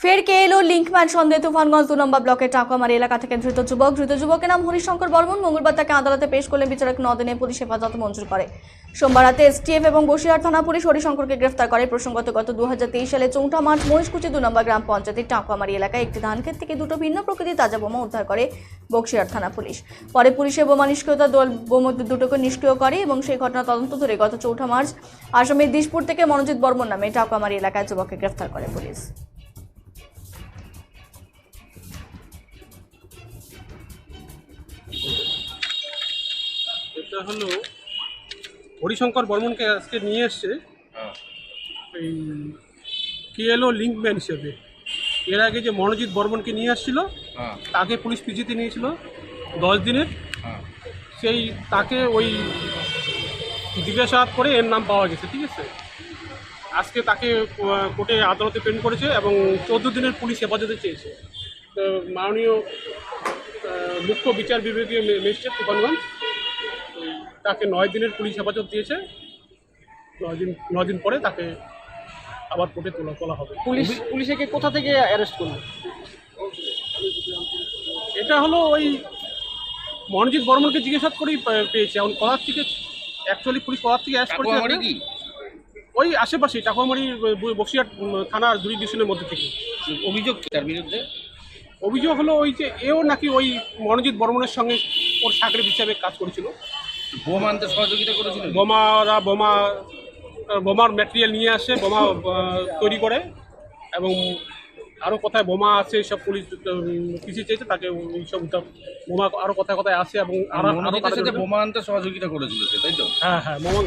ফের কে এলো? লিঙ্কম্যান সন্দেহ, তুফানগঞ্জ, দু নম্বর ব্লকের টাকুয়ামারি এলাকা থেকে ধৃত যুবক। ধৃত যুবকের নাম হরিশঙ্কর বর্মন। মঙ্গলবার তাকে আদালতে পেশ করলে বিচারক নদিনে পুলিশ হেফাজত মঞ্জুর করে। সোমবার রাতে এসটিএফ এবং বসিরহাট থানা পুলিশ হরিশঙ্করকে গ্রেফতার করে। প্রসঙ্গত, গত দুহাজার তেইশ সালে চৌঠা মার্চ মহিষকুচি দু নম্বর গ্রাম পঞ্চায়েতের টাকুয়ামারি এলাকায় একটি ধানক্ষেত থেকে দুটো ভিন্ন প্রকৃতির তাজা বোমা উদ্ধার করে বক্সিরহাট থানা পুলিশ। পরে পুলিশের বোমা নিষ্ক্রিয়তা দল বোমা দুটোকে নিষ্ক্রিয় করে এবং সেই ঘটনা তদন্ত ধরে গত চৌঠা মার্চ আসামের দিশপুর থেকে মনোজিৎ বর্মন নামে টাকুয়ামারি এলাকায় যুবককে গ্রেফতার করে পুলিশ। এটা হলো হরিশঙ্কর বর্মনকে আজকে নিয়ে এসছে। এই কেএলও লিঙ্কম্যান হিসেবে। এর আগে যে মনোজিৎ বর্মনকে নিয়ে আসছিল হ্যাঁ। তাকে পুলিশ পিজিতে নিয়েছিল দশ দিনের। হ্যাঁ। সেই তাকে ওই জিজ্ঞাসাবাদ করে এর নাম পাওয়া গেছে ঠিক আছে? আজকে তাকে কোর্টে আদালতে প্রেরণ করেছে এবং চোদ্দ দিনের পুলিশ হেফাজতে চেয়েছে। তো মাননীয় মুখ্য বিচার বিভাগীয় ম্যাজিস্ট্রেট তুফানগঞ্জ। তাকে নয় দিনের পুলিশ হেফাজত দিয়েছে। নয় দিন নয় দিন পরে তাকে আবার কোর্টে তোলা তোলা হবে। পুলিশ পুলিশে কে কোথা থেকে অ্যারেস্ট করল? এটা হলো ওই মনোজিৎ বর্মনকে জিজ্ঞাসা করেই পেয়েছে। এখন কোথার থেকে অ্যাকচুয়ালি পুলিশ কোথার থেকে অ্যারেস্ট করেছে ওই আশেপাশে টাকুয়ামারি ব- বক্সিরহাট উম, থানার জুরিডিকশনের মধ্যে থেকে। অভিযোগ কি তার বিরুদ্ধে? অভিযোগ হলো ওই যে এও নাকি ওই মনজিৎ বর্মনের সঙ্গে ওর সাকরেট হিসাবে কাজ করেছিল। বোমা আনতে সহযোগিতা করেছিলেন বোমারা বোমা বোমার ম্যাটেরিয়াল নিয়ে আসে বোমা তৈরি করে এবং আরও কোথায় বোমা আছে সব পুলিশ কিছু চেয়েছে তাকে ওই সব বোমা আরও কোথায় কোথায় আছে এবং। বোমা আনতে সহযোগিতা করেছিল সে তাই তো হ্যাঁ হ্যাঁ বোমা